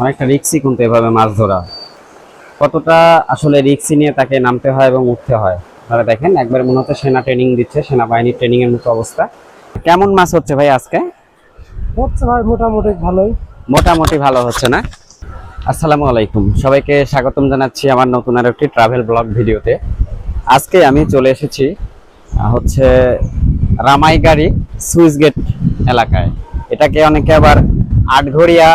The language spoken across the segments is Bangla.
অনেকটা রিক্সি কিন্তু এভাবে মাছ ধরা কতটা আসলে রিক্সি নিয়ে তাকে নামতে হয় এবং উঠতে হয়? আপনারা দেখেন একবার মনে হচ্ছে সেনা ট্রেনিং দিচ্ছে সেনাবাহিনীর ট্রেনিং এর মতো অবস্থা। কেমন মাছ হচ্ছে ভাই আজকে? হচ্ছে ভাই মোটামুটি ভালোই। মোটামুটি ভালো হচ্ছে না? আসসালামু আলাইকুম। সবাইকে স্বাগতম জানাচ্ছি আমার নতুন আর একটি ট্রাভেল ব্লগ ভিডিওতে। আজকে আমি চলে এসেছি হচ্ছে রামাইগাড়ি সুইচ গেট এলাকায়। এটাকে অনেকে আবার আটঘরিয়া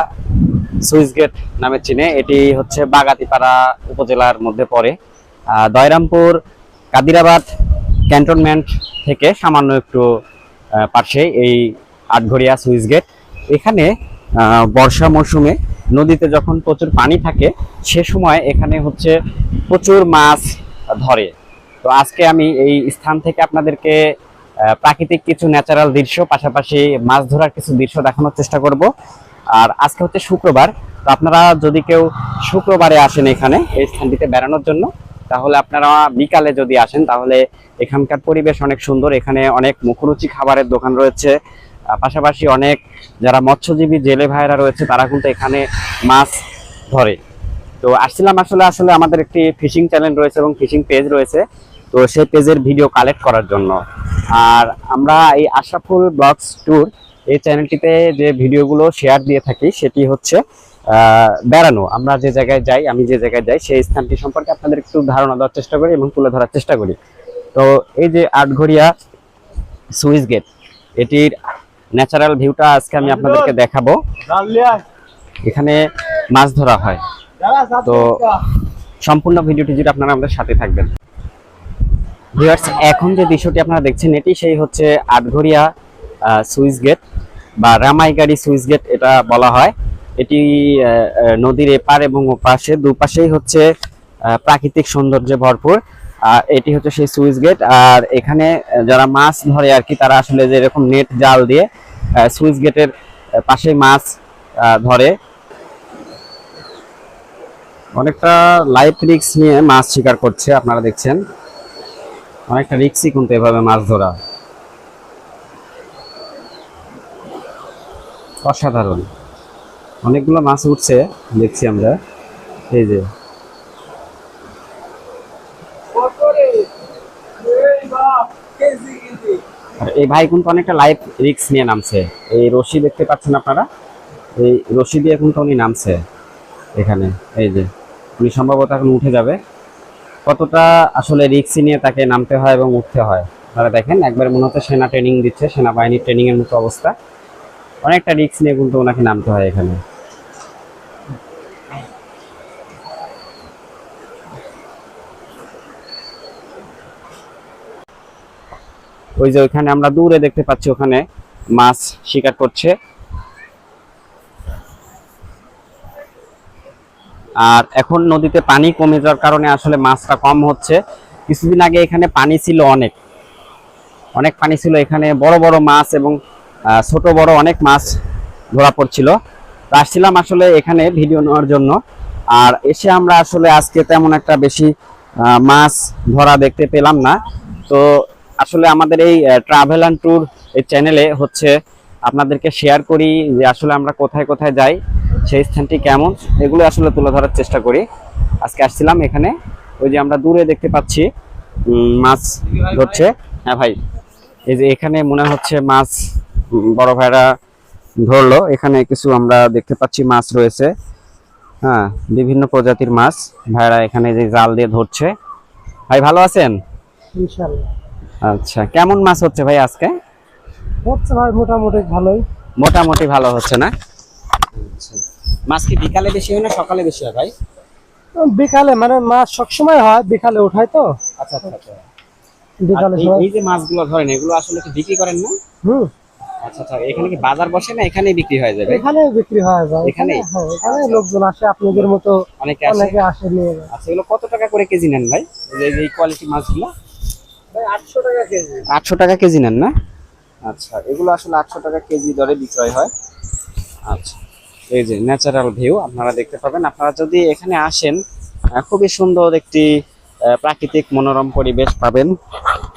সুইচ গেট নামে চিনে। এটি হচ্ছে বাগাতিপাড়া উপজেলার মধ্যে পড়ে। দয়রামপুর কাদিরাবাদ ক্যান্টনমেন্ট থেকে সামান্য একটু পাশে এই আটঘরিয়া সুইচ গেট। এখানে বর্ষা মৌসুমে নদীতে যখন প্রচুর পানি থাকে, সে সময় এখানে হচ্ছে প্রচুর মাছ ধরে। তো আজকে আমি এই স্থান থেকে আপনাদেরকে প্রাকৃতিক কিছু ন্যাচারাল দৃশ্য, পাশাপাশি মাছ ধরার কিছু দৃশ্য দেখানোর চেষ্টা করব। আর আজকে হচ্ছে শুক্রবার, তো আপনারা যদি কেউ শুক্রবারে আসেন এখানে, এই স্থানটিতে বেড়ানোর জন্য, তাহলে আপনারা বিকালে যদি আসেন, তাহলে এখানকার পরিবেশ অনেক সুন্দর, এখানে অনেক মুখরুচি খাবারের দোকান রয়েছে। পাশাপাশি অনেক যারা মৎস্যজীবী, জেলে ভাইরা রয়েছে, তারা কিন্তু এখানে মাছ ধরে। তো আসছিলাম আসলে আসলে আমাদের একটি ফিশিং চ্যানেল রয়েছে এবং ফিশিং পেজ রয়েছে, তো সেই পেজের ভিডিও কালেক্ট করার জন্য। আর আমরা এই আশাফুল ব্লগস ট্যুর এই চ্যানেলটিতে যে ভিডিওগুলো শেয়ার দিয়ে থাকি সেটি হচ্ছে আহ, বেড়ানো। আমরা যে জায়গায় যাই আমি যে জায়গায় যাই সেই স্থানটি সম্পর্কে আপনাদের একটু ধারণা দেওয়ার চেষ্টা করি এবং তুলে ধরার চেষ্টা করি। তো এই যে আটঘরিয়া সুইচ গেট এটির ন্যাচারাল ভিউটা আজকে আমি আপনাদেরকে দেখাবো। এখানে মাছ ধরা হয়। তো সম্পূর্ণ ভিডিওটি জুড়ে আপনারা আমাদের সাথে থাকবেন। ভিউয়ার্স এখন যে দৃশ্যটি আপনারা দেখছেন এটি সেই হচ্ছে আটঘরিয়া সুইচ গেট। বা রামাইগাড়ি সুইচ গেট এটা বলা হয়। এটি নদীর এপার এবং ওপাশে, দুপাশেই হচ্ছে প্রাকৃতিক সৌন্দর্যে ভরপুর। আর এটি হচ্ছে সেই সুইচ গেট। আর এখানে যারা মাছ ধরে আর কি, তারা আসলে যে এরকম নেট জাল দিয়ে সুইচ গেটের পাশে মাছ ধরে। অনেকটা লাইফ রিক্স নিয়ে মাছ শিকার করছে, আপনারা দেখছেন। অনেকটা রিক্সই কিন্তু এভাবে মাছ ধরা অসাধারণ। অনেকগুলো মাছ উঠছে, দেখছি আমরা। এই যে। আর এই ভাই কিন্তু অনেকটা লাইফ রিক্স নিয়ে নামছে। এই রশি দেখতে পাচ্ছেন আপনারা? এই রশি দিয়ে কিন্তু উনি নামছে এখানে। এই যে, উনি সম্ভবত এখন উঠে যাবে। কতটা আসলে রিক্সি নিয়ে তাকে নামতে হয় এবং উঠতে হয়? আপনারা দেখেন, একবার মনে হচ্ছে সেনা ট্রেনিং দিচ্ছে, সেনাবাহিনীর ট্রেনিংয়ের মতো অবস্থা। অনেকটা রিক্স নিয়ে কিন্তু ওনাকে নামতে হয় এখানে। ওই যে ওইখানে আমরা দূরে দেখতে পাচ্ছি, ওখানে মাছ শিকার করছে। আর এখন নদীতে পানি কমে যাওয়ার কারণে আসলে মাছটা কম হচ্ছে। কিছুদিন আগে এখানে পানি ছিল অনেক। অনেক পানি ছিল এখানে, বড় বড় মাছ এবং ছোট বড় অনেক মাছ ধরা পড়ছিল। আসছিলাম আসলে এখানে ভিডিও নেওয়ার জন্য। আর এসে আমরা আসলে আজকে তেমন একটা বেশি মাছ ধরা দেখতে পেলাম না। তো আসলে আমাদের এই ট্রাভেল অ্যান্ড ট্যুর এই চ্যানেলে হচ্ছে আপনাদেরকে শেয়ার করি যে আসলে আমরা কোথায় কোথায় যাই, সেই স্থানটি কেমন, এগুলো আসলে তুলে ধরার চেষ্টা করি। আজকে আসছিলাম এখানে, ওই যে আমরা দূরে দেখতে পাচ্ছি মাছ ধরছে। হ্যাঁ ভাই, এই যে এখানে মনে হচ্ছে মাছ বড় ভাইরা ধরলো। এখানে কিছু আমরা দেখতে পাচ্ছি মাছ রয়েছে। হ্যাঁ বিভিন্ন প্রজাতির মাছ। ভাইরা এখানে যে জাল দিয়ে ধরছে। ভাই ভালো আছেন? আচ্ছা কেমন মাছ হচ্ছে ভাই আজকে? হচ্ছে ভাই মোটামুটি ভালোই। মোটামুটি ভালো হচ্ছে না। মাছ কি বিকালে বেশি হয় না সকালে বেশি হয় ভাই? বিকালে মানে মাছ সবসময় হয় বিকালে উঠায় তো। আচ্ছা আচ্ছা আচ্ছা। বিকালে এই- এই যে মাছগুলো ধরেন এগুলো আসলে কি বিক্রি করেন না? হুম। আচ্ছা আচ্ছা এখানে কি বাজার বসে না এখানেই বিক্রি হয়ে যাবে? এখানে বিক্রি হয় এখানে? এখানে লোকজন আসে আপনাদের মতো অনেকে আসে? অনেকে আসে নিয়ে যায়। আচ্ছা এগুলো কত টাকা করে কেজি নেন ভাই? এই যে- এই কোয়ালিটি মাছগুলো? ভাই আটশো টাকা কেজি। আটশো টাকা কেজি নেন না? আচ্ছা এগুলো আসলে আটশো টাকা কেজি দরে বিক্রয় হয়। আচ্ছা এই যে ন্যাচারাল ভিউ আপনারা দেখতে পাবেন। আপনারা যদি এখানে আসেন খুবই সুন্দর একটি প্রাকৃতিক মনোরম পরিবেশ পাবেন।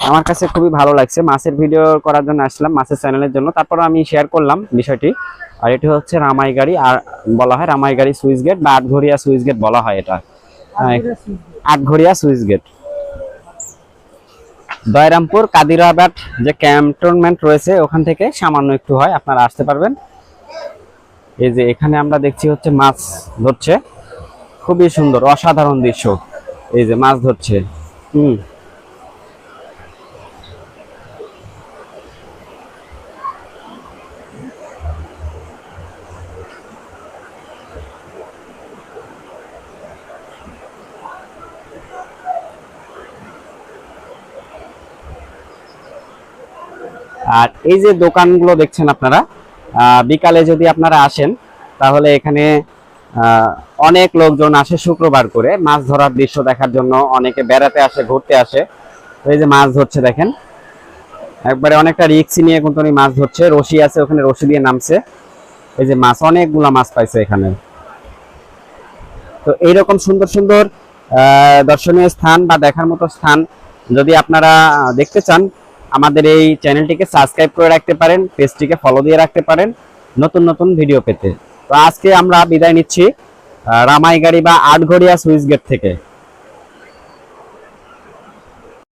আমার কাছে খুবই ভালো লাগছে। মাছের ভিডিও করার জন্য আসলাম মাছের চ্যানেলের জন্য। তারপর আমি শেয়ার করলাম বিষয়টি। আর এটি হচ্ছে রামাইগাড়ি আর বলা হয় রামাইগাড়ি সুইচ গেট বা আটঘরিয়া সুইচ গেট বলা হয় এটা। আটঘরিয়া সুইচ গেট দয়রামপুর কাদিরাবাদ যে ক্যান্টনমেন্ট রয়েছে ওখান থেকে সামান্য একটু হয় আপনারা আসতে পারবেন। এই যে এখানে আমরা দেখছি হচ্ছে মাছ ধরছে। খুবই সুন্দর অসাধারণ দৃশ্য। এই যে মাছ ধরছে। হুম। আর এই যে দোকানগুলো দেখছেন আপনারা বিকালে যদি আপনারা আসেন, তাহলে এখানে অনেক লোকজন আসে শুক্রবার করে। মাছ ধরার দৃশ্য দেখার জন্য অনেকে বেড়াতে আসে, ঘুরতে আসে। তো এই যে মাছ ধরছে দেখেন। একবারে অনেকটা রিক্সি নিয়ে কিন্তু মাছ ধরছে। রশি আছে, ওখানে রশি দিয়ে নামছে। এই যে মাছ, অনেকগুলা মাছ পাইছে এখানে। তো এইরকম সুন্দর সুন্দর দর্শনীয় স্থান বা দেখার মতো স্থান যদি আপনারা দেখতে চান আমাদের এই চ্যানেলটিকে সাবস্ক্রাইব করে রাখতে পারেন, পেজটিকে ফলো দিয়ে রাখতে পারেন নতুন নতুন ভিডিও পেতে। তো আজকে আমরা বিদায় নিচ্ছি রামাইগাড়ি বা আটঘরিয়া সুইচ গেট থেকে।